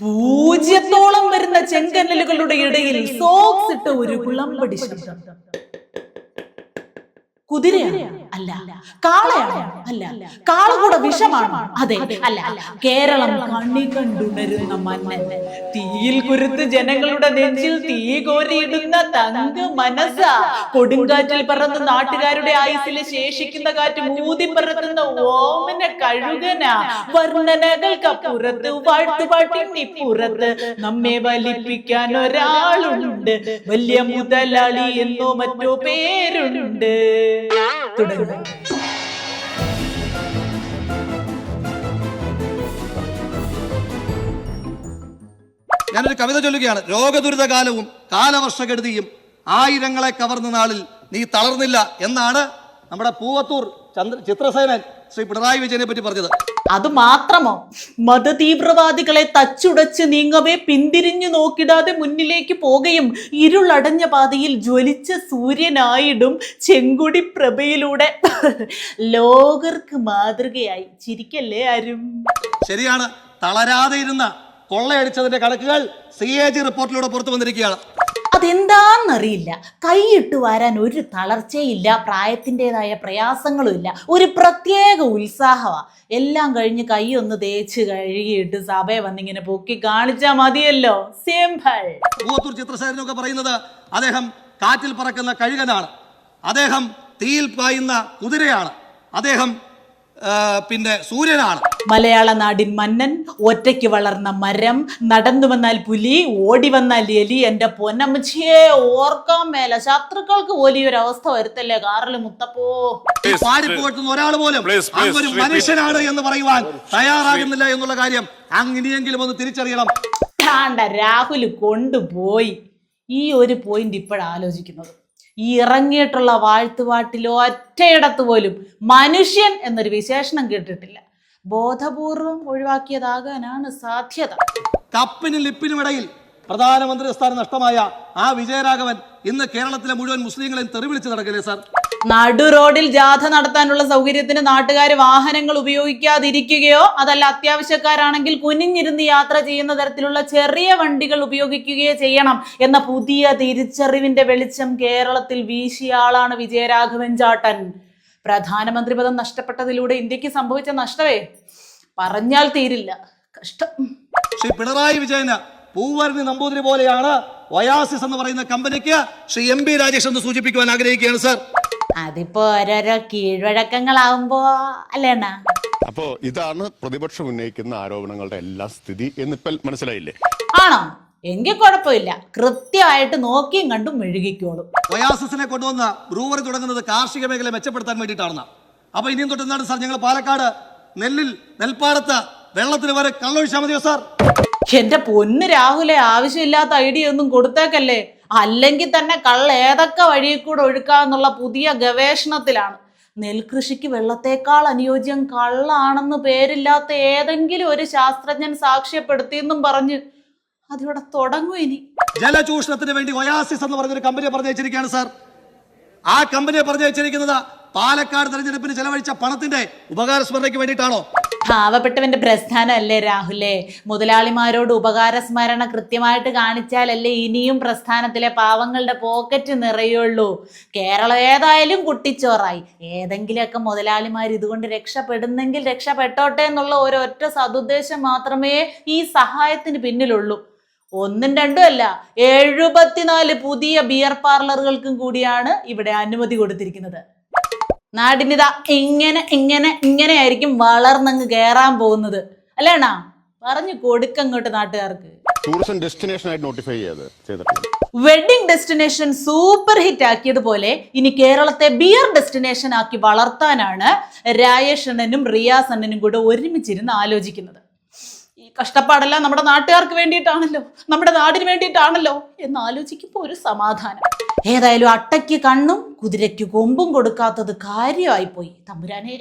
പൂജ്യത്തോളം വരുന്ന ചെങ്കനലുകളുടെ ഇടയിൽ സോക്സ് ഇട്ട ഒരു കുളമ്പടി ശബ്ദം. കുതിരയാണ്. അല്ല. കാളയാണ്? അല്ല. കാള കൂടെ വിഷമാണ്? അതെ. അല്ല. കേരളം കണ്ണി കണ്ടുണരുന്ന മന്നൻ. തീയിൽ കുരുത്ത് ജനങ്ങളുടെ നെഞ്ചിൽ തീ കോരിയിടുന്ന തങ്ക മനസ്സ. കൊടുങ്കാറ്റിൽ പറന്ന് നാട്ടുകാരുടെ ആയുസിൽ ശേഷിക്കുന്ന കാറ്റ് മൂതി പറത്തുന്ന ഓമന കഴുകന. വർണനകൾക്കപ്പുറത്ത് വാഴ്ത്തുപാട്ടിനിപ്പുറത്ത് നമ്മെ വലിപ്പിക്കാൻ ഒരാളുണ്ട്. വലിയ മുതലാളി എന്നോ മറ്റോ പേരുണ്ട്. തുടങ്ങും ഞാനൊരു കവിത ചൊല്ലുകയാണ്. രോഗദുരിത കാലവും കാലവർഷകെടുതിയും ആയിരങ്ങളെ കവർന്ന നാളിൽ നീ തളർന്നില്ല എന്നാണ് നമ്മുടെ പൂവത്തൂർ ചന്ദ്ര ചിത്രസേനൻ ശ്രീ പിണറായി വിജയനെ പറ്റി പറഞ്ഞത്. അത് മാത്രമോ? മതതീവ്രവാദികളെ തച്ചുടച്ച് നീങ്ങവേ പിന്തിരിഞ്ഞു നോക്കിടാതെ മുന്നിലേക്ക് പോകുകയും ഇരുളടഞ്ഞ പാതയിൽ ജ്വലിച്ച സൂര്യനായിടും ചെങ്കുടി പ്രഭയിലൂടെ. ലോകർക്ക് മാതൃകയായി. ചിരിക്കല്ലേ ആരും ശരിയാണ്. തളരാതെ ഇരുന്ന കൊള്ളയടിച്ചതിന്റെ കണക്കുകൾ സി എ ജി റിപ്പോർട്ടിലൂടെ പുറത്തു വന്നിരിക്കുകയാണ്. അതെന്താന്നറിയില്ല. കൈയിട്ട് വരാൻ ഒരു തളർച്ചയില്ല പ്രായത്തിന്റെതായ പ്രയാസങ്ങളും ഇല്ല ഒരു പ്രത്യേക ഉത്സാഹമാണ് എല്ലാം കഴിഞ്ഞ് കൈ ഒന്ന് തേച്ച് കഴുകിയിട്ട് സഭയെ വന്നിങ്ങനെ പൊക്കി കാണിച്ചാൽ മതിയല്ലോ. സിമ്പിൾ. പറയുന്നത് അദ്ദേഹം കാറ്റിൽ പറക്കുന്ന കഴുകനാണ്. അദ്ദേഹം തീയിൽ പായുന്ന കുതിരയാണ്. അദ്ദേഹം പിന്നെ സൂര്യനാണ്. മലയാള നാടിൻ മന്നൻ ഒറ്റയ്ക്ക് വളർന്ന മരം നടന്നു വന്നാൽ പുലി ഓടി വന്നാൽ എലി എന്റെ പൊന്നമ്മച്ചിയെ ഓർക്കാൻ മേല. ശത്രുക്കൾക്ക് വലിയൊരു അവസ്ഥ വരുത്തല്ലേ കാറിൽ മുത്തപ്പോ ഈ ഒരാൾ പോലും repeat. മനുഷ്യനാണ് എന്ന് പറയുവാൻ തയ്യാറാകുന്നില്ല എന്നുള്ള കാര്യം അങ്ങനെയെങ്കിലും ഒന്ന് തിരിച്ചറിയണം. രാഹുൽ കൊണ്ടുപോയി. ഈ ഒരു പോയിന്റ് ഇപ്പോഴാലോചിക്കുന്നത് ഈ ഇറങ്ങിയിട്ടുള്ള വാഴ്ത്തുവാട്ടിലോ ഒറ്റയിടത്ത് പോലും മനുഷ്യൻ എന്നൊരു വിശേഷണം കേട്ടിട്ടില്ല. ബോധപൂർവം ഒഴിവാക്കിയതാകാനാണ് സാധ്യത. കപ്പിനും ലിപ്പിനും ഇടയിൽ പ്രധാനമന്ത്രി സ്ഥാനം നഷ്ടമായ ആ വിജയരാഘവൻ ഇന്ന് കേരളത്തിലെ മുഴുവൻ മുസ്ലിങ്ങളെയും തെറിവിളിച്ച് നടക്കില്ലേ സാർ? നടു റോഡിൽ ജാഥ നടത്താനുള്ള സൗകര്യത്തിന് നാട്ടുകാർ വാഹനങ്ങൾ ഉപയോഗിക്കാതിരിക്കുകയോ അതല്ല അത്യാവശ്യക്കാരാണെങ്കിൽ കുനിഞ്ഞിരുന്ന് യാത്ര ചെയ്യുന്ന തരത്തിലുള്ള ചെറിയ വണ്ടികൾ ഉപയോഗിക്കുകയോ ചെയ്യണം എന്ന പുതിയ തിരിച്ചറിവിന്റെ വെളിച്ചം കേരളത്തിൽ വീശിയാളാണ് വിജയരാഘവൻ ചാട്ടൻ. പ്രധാനമന്ത്രി പദം നഷ്ടപ്പെട്ടതിലൂടെ ഇന്ത്യയ്ക്ക് സംഭവിച്ച നഷ്ടമേ പറഞ്ഞാൽ തീരില്ല. കഷ്ടം. ശ്രീ പിണറായി വിജയന് പൂവരണി നമ്പൂതിരി പോലെയാണ് വയാസിസ് എന്ന് പറയുന്ന കമ്പനിക്ക് ശ്രീ എം ബി രാജേഷ് എന്ന് സൂചിപ്പിക്കുവാൻ ആഗ്രഹിക്കുകയാണ് സാർ. അതിപ്പോ ഓരോരോ കീഴ്വഴക്കങ്ങളാവുമ്പോ അല്ലേണ അപ്പോ ഇതാണ് പ്രതിപക്ഷം ഉന്നയിക്കുന്ന ആരോപണങ്ങളുടെ എല്ലാ സ്ഥിതി എന്നിപ്പോൾ മനസ്സിലായില്ലേ? ആണോ? എങ്കിൽ കുഴപ്പമില്ല. കൃത്യമായിട്ട് നോക്കിയും കണ്ടും മെഴുകിക്കോളും. ഒയാസിസിനെ കൊണ്ടുവന്ന ബ്രൂവറി തുടങ്ങുന്നത് കാർഷിക മേഖല മെച്ചപ്പെടുത്താൻ വേണ്ടിയിട്ടാണ് അപ്പൊ ഇനിയും തൊട്ട് എന്താണ് സാർ ഞങ്ങൾ പാലക്കാട് നെല്ലിൽ നെൽപ്പാടത്ത് വെള്ളത്തിന് വരെ കള്ളൊഴിച്ചാൽ മതിയോ സാർ? എന്റെ പൊന്ന് രാഹുലെ ആവശ്യമില്ലാത്ത ഐഡിയ ഒന്നും കൊടുത്തേക്കല്ലേ? അല്ലെങ്കിൽ തന്നെ കള്ള ഏതൊക്കെ വഴിയിൽ കൂടെ ഒഴുക്കാന്നുള്ള പുതിയ ഗവേഷണത്തിലാണ്. നെൽകൃഷിക്ക് വെള്ളത്തേക്കാൾ അനുയോജ്യം കള്ളാണെന്ന് പേരില്ലാത്ത ഏതെങ്കിലും ഒരു ശാസ്ത്രജ്ഞൻ സാക്ഷ്യപ്പെടുത്തിയെന്നും പറഞ്ഞ് അതിവിടെ തുടങ്ങും ഇനി. ജലചൂഷണത്തിന് വേണ്ടി ഒയാസിസ് എന്ന് പറഞ്ഞൊരു കമ്പനിയെ പറഞ്ഞു വെച്ചിരിക്കുകയാണ് സാർ. ആ കമ്പനിയെ പറഞ്ഞു വെച്ചിരിക്കുന്നത് പാലക്കാട് തെരഞ്ഞെടുപ്പിന് ചെലവഴിച്ച പണത്തിന്റെ ഉപകാരസ്മരണയ്ക്ക് വേണ്ടിയിട്ടാണോ? പാവപ്പെട്ടവന്റെ പ്രസ്ഥാനമല്ലേ രാഹുലേ? മുതലാളിമാരോട് ഉപകാര സ്മരണ കൃത്യമായിട്ട് കാണിച്ചാലല്ലേ ഇനിയും പ്രസ്ഥാനത്തിലെ പാവങ്ങളുടെ പോക്കറ്റ് നിറയുള്ളൂ. കേരളം ഏതായാലും കുട്ടിച്ചോറായി. ഏതെങ്കിലുമൊക്കെ മുതലാളിമാർ ഇതുകൊണ്ട് രക്ഷപ്പെടുന്നെങ്കിൽ രക്ഷപ്പെട്ടോട്ടെ എന്നുള്ള ഒരൊറ്റ സതുദ്ദേശം മാത്രമേ ഈ സഹായത്തിന് പിന്നിലുള്ളൂ. ഒന്നും രണ്ടും അല്ല എഴുപത്തിനാല് പുതിയ ബിയർ പാർലറുകൾക്കും കൂടിയാണ് ഇവിടെ അനുമതി കൊടുത്തിരിക്കുന്നത്. നാടിനിതാ ഇങ്ങനെ ഇങ്ങനെ ഇങ്ങനെ ആയിരിക്കും വളർന്നങ്ങ് കയറാൻ പോകുന്നത്. അല്ലേണാ പറഞ്ഞു കൊടുക്കങ്ങോട്ട് നാട്ടുകാർക്ക്. ടൂറിസം ഡെസ്റ്റിനേഷൻ ആയിട്ട് നോട്ടിഫൈ ചെയ്ത് ചെയ്തിട്ടുണ്ട്. വെഡിങ് ഡെസ്റ്റിനേഷൻ സൂപ്പർ ഹിറ്റ് ആക്കിയതുപോലെ ഇനി കേരളത്തെ ബിയർ ഡെസ്റ്റിനേഷൻ ആക്കി വളർത്താനാണ് രായേഷണ്ണനും റിയാസണ്ണനും കൂടെ ഒരുമിച്ചിരുന്ന് ആലോചിക്കുന്നത്. ഈ കഷ്ടപ്പാടെല്ലാം നമ്മുടെ നാട്ടുകാർക്ക് വേണ്ടിയിട്ടാണല്ലോ നമ്മുടെ നാടിന് വേണ്ടിയിട്ടാണല്ലോ എന്ന് ആലോചിക്കുമ്പോൾ ഒരു സമാധാനം. ഏതായാലും അട്ടയ്ക്ക് കണ്ണും കുതിരയ്ക്ക് കൊമ്പും കൊടുക്കാത്തത് കാര്യമായിപ്പോയി. തമ്പുരാനേ.